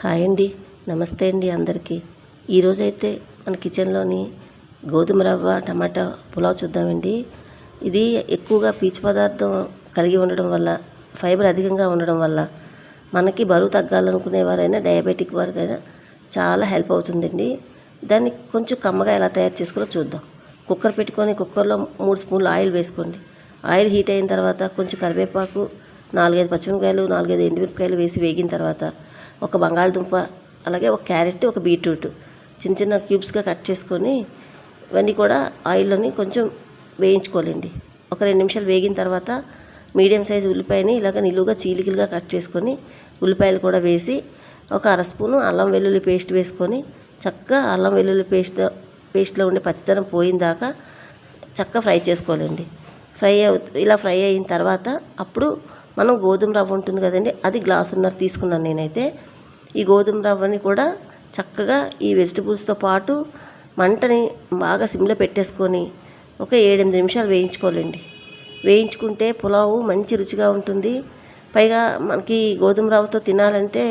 Hi అండి. నమస్తే అండి అందరికీ. ఈరోజైతే మన కిచెన్లోని గోధుమ రవ్వ టమాటా పులావ్ చూద్దామండి. ఇది ఎక్కువగా పీచు పదార్థం కలిగి ఉండడం వల్ల ఫైబర్ అధికంగా ఉండడం వల్ల మనకి బరువు తగ్గాలనుకునే వారైనా డయాబెటిక్ వారికైనా చాలా హెల్ప్ అవుతుందండి. దాన్ని కొంచెం కమ్మగా ఎలా తయారు చేసుకోవాలో చూద్దాం. కుక్కర్ పెట్టుకొని కుక్కర్లో మూడు స్పూన్లు ఆయిల్ వేసుకోండి. ఆయిల్ హీట్ అయిన తర్వాత కొంచెం కరివేపాకు నాలుగైదు పచ్చిమిరపకాయలు నాలుగైదు ఎండుమిరపకాయలు వేసి వేగిన తర్వాత ఒక బంగాళదుంప అలాగే ఒక క్యారెట్ ఒక బీట్రూట్ చిన్న చిన్న క్యూబ్స్గా కట్ చేసుకొని ఇవన్నీ కూడా ఆయిల్లోని కొంచెం వేయించుకోవాలండి. ఒక రెండు నిమిషాలు వేగిన తర్వాత మీడియం సైజు ఉల్లిపాయని ఇలాగ నిలువుగా చీలికలుగా కట్ చేసుకొని ఉల్లిపాయలు కూడా వేసి ఒక అర స్పూను అల్లం వెల్లుల్లి పేస్ట్ వేసుకొని చక్కగా అల్లం వెల్లుల్లి పేస్ట్ పేస్ట్లో ఉండే పచ్చితనం పోయిన దాకా చక్కగా ఫ్రై చేసుకోవాలండి. ఫ్రై అవు ఇలా ఫ్రై అయిన తర్వాత అప్పుడు మనం గోధుమ రవ్వ ఉంటుంది కదండి అది గ్లాసున్నర తీసుకున్నాను నేనైతే. ఈ గోధుమ రవ్వని కూడా చక్కగా ఈ వెజిటబుల్స్తో పాటు మంటని బాగా సిమ్లో పెట్టేసుకొని ఒక ఏడెనిమిది నిమిషాలు వేయించుకోవాలండి. వేయించుకుంటే పులావు మంచి రుచిగా ఉంటుంది. పైగా మనకి గోధుమ రవ్వతో తినాలంటే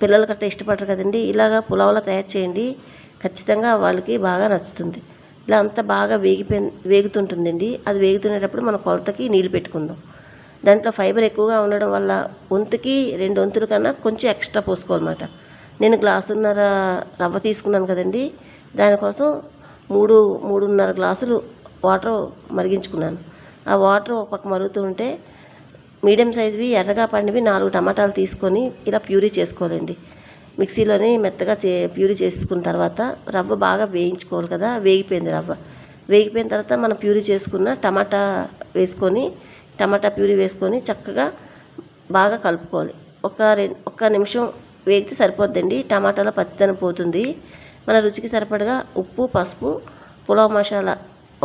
పిల్లలు కట్ట ఇష్టపడరు కదండి ఇలాగా పులావులా తయారు చేయండి ఖచ్చితంగా వాళ్ళకి బాగా నచ్చుతుంది. ఇలా అంతా బాగా వేగిపోయి వేగుతుంటుందండి. అది వేగుతునేటప్పుడు మన కొలతకి నీళ్ళు పెట్టుకుందాం. దాంట్లో ఫైబర్ ఎక్కువగా ఉండడం వల్ల వంతుకి రెండు వంతుల కన్నా కొంచెం ఎక్స్ట్రా పోసుకోవాలన్నమాట. నేను గ్లాసున్నర రవ్వ తీసుకున్నాను కదండి. దానికోసం మూడు మూడున్నర గ్లాసులు వాటర్ మరిగించుకున్నాను. ఆ వాటర్ ఒక పక్క మరుగుతూ ఉంటే మీడియం సైజువి ఎర్రగా పండివి నాలుగు టమాటాలు తీసుకొని ఇలా ప్యూరీ చేసుకోవాలండి. మిక్సీలోని మెత్తగా చే ప్యూరీ చేసుకున్న తర్వాత రవ్వ బాగా వేయించుకోవాలి కదా వేగిపోయింది రవ్వ. వేగిపోయిన తర్వాత మనం ప్యూరీ చేసుకున్న టమాటా వేసుకొని టమాటా ప్యూరీ వేసుకొని చక్కగా బాగా కలుపుకోవాలి. ఒక రెండు ఒక్క నిమిషం వేగితే సరిపోద్దండి. టమాటాలో పచ్చిదనం పోతుంది. మన రుచికి సరిపడగా ఉప్పు పసుపు పులావ్ మసాలా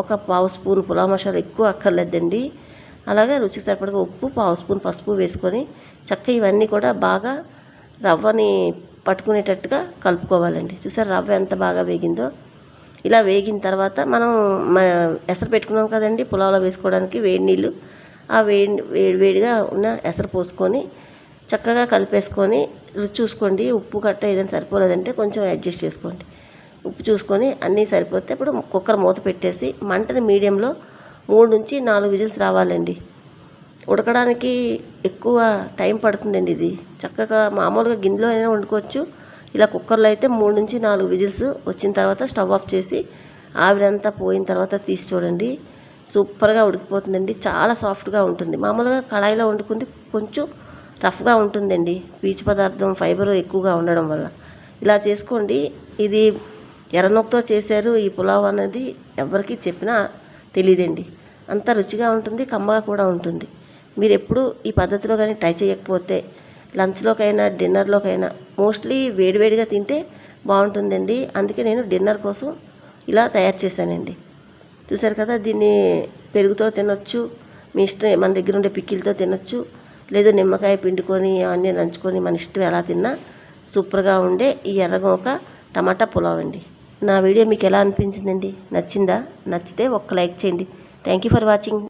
ఒక పావు స్పూన్ పులావ్ మసాలా ఎక్కువ అక్కర్లేదండి. అలాగే రుచికి సరిపడగా ఉప్పు పావు స్పూన్ పసుపు వేసుకొని చక్కగా ఇవన్నీ కూడా బాగా రవ్వని పట్టుకునేటట్టుగా కలుపుకోవాలండి. చూసారు రవ్వ ఎంత బాగా వేగిందో? ఇలా వేగిన తర్వాత మనం ఎసరు పెట్టుకున్నాం కదండి పులావ్లో వేసుకోవడానికి వేడి నీళ్ళు ఆ వేడి వేడి వేడిగా ఉన్న ఎసరు పోసుకొని చక్కగా కలిపేసుకొని రుచి చూసుకోండి. ఉప్పు గట్ట ఏదైనా సరిపోలేదంటే కొంచెం అడ్జస్ట్ చేసుకోండి. ఉప్పు చూసుకొని అన్నీ సరిపోతే ఇప్పుడు కుక్కర్ మూత పెట్టేసి మంటని మీడియంలో మూడు నుంచి నాలుగు విజిల్స్ రావాలండి. ఉడకడానికి ఎక్కువ టైం పడుతుందండి ఇది. చక్కగా మామూలుగా గిన్నెలో అయినా వండుకోవచ్చు. ఇలా కుక్కర్లో అయితే మూడు నుంచి నాలుగు విజిల్స్ వచ్చిన తర్వాత స్టవ్ ఆఫ్ చేసి ఆవిరంతా పోయిన తర్వాత తీసి చూడండి. సూపర్గా ఉడికిపోతుందండి. చాలా సాఫ్ట్గా ఉంటుంది. మామూలుగా కళాయిలో వండుకుంది కొంచెం రఫ్గా ఉంటుందండి. పీచు పదార్థం ఫైబర్ ఎక్కువగా ఉండడం వల్ల. ఇలా చేసుకోండి. ఇది ఎర్రనొక్కతో చేశారు. ఈ పులావ్ అనేది ఎవరికి చెప్పినా తెలియదండి అంత రుచిగా ఉంటుంది. కమ్మగా కూడా ఉంటుంది. మీరు ఎప్పుడు ఈ పద్ధతిలో కానీ ట్రై చేయకపోతే లంచ్లోకైనా డిన్నర్లోకైనా మోస్ట్లీ వేడివేడిగా తింటే బాగుంటుందండి. అందుకే నేను డిన్నర్ కోసం ఇలా తయారు చేశానండి. చూసారు కదా దీన్ని పెరుగుతో తినొచ్చు మీ ఇష్టం మన దగ్గర ఉండే పిక్కిలతో తినొచ్చు లేదు నిమ్మకాయ పిండుకొని అన్నీ నంచుకొని మన ఇష్టం ఎలా తిన్నా సూపర్గా ఉండే ఈ ఎర్రగొక టమాటా పులావ్ అండి. నా వీడియో మీకు ఎలా అనిపించిందండి? నచ్చిందా? నచ్చితే ఒక్క లైక్ చేయండి. Thank you for watching